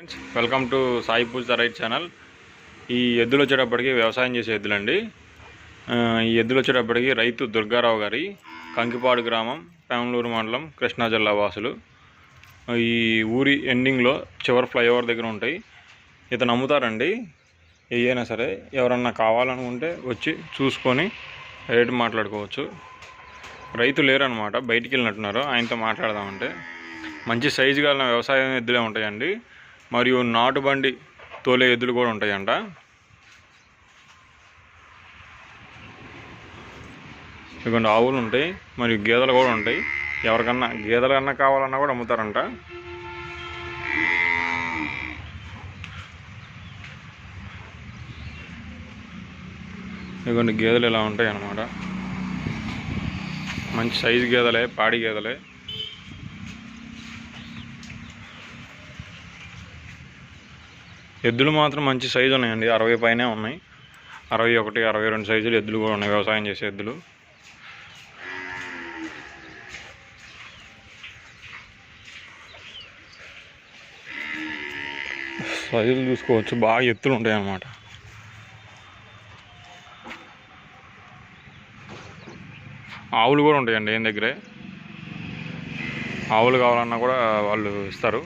Friends welcome to Sai Pooja right channel ఈ ఎద్దులు వచ్చేటప్పటికి వ్యవసాయం చేసే ఎద్దులండి. ఈ ఎద్దులు వచ్చేటప్పటికి రైతు దుర్గారావు గారి కంకిపాడు గ్రామం పెంగళూరు మండలం కృష్ణా జిల్లా వాసులు. ఈ ఊరి ఎండింగ్లో చివరి ఫ్లైఓవర్ దగ్గర ఉంటాయి. ఇతను అమ్ముతారండి ఏయైనా సరే ఎవరన్నా కావాలనుకుంటే వచ్చి చూసుకొని రేటు మాట్లాడుకోవచ్చు. రైతు లేరనమాట బయటికి వెళ్ళినట్టున్నారు. ఆయనతో మాట్లాడదామంటే. మంచి సైజు గల వ్యవసాయం ఎద్దులే ఉంటాయండి. మరియు నాటుబండి తోలే ఎద్దులు కూడా ఉంటాయంట. ఇదిగోండి ఆవులు ఉంటాయి మరియు గేదెలు కూడా ఉంటాయి. ఎవరికన్నా గేదెలు కన్నా కావాలన్నా కూడా అమ్ముతారంట. ఇదిగోండి గేదెలు ఇలా ఉంటాయి అన్నమాట మంచి సైజు గేదెలే పాడి గేదెలే. ఎద్దులు మాత్రం మంచి సైజు ఉన్నాయండి. అరవై పైనే ఉన్నాయి. అరవై ఒకటి అరవై రెండు సైజులు ఎద్దులు కూడా ఉన్నాయి. వ్యవసాయం చేసే ఎద్దులు. సైజులు చూసుకోవచ్చు. బాగా ఎత్తులు ఉంటాయి అన్నమాట ఆవులు కూడా ఉంటాయండి ఏం దగ్గరే. ఆవులు కావాలన్నా కూడా వాళ్ళు ఇస్తారు.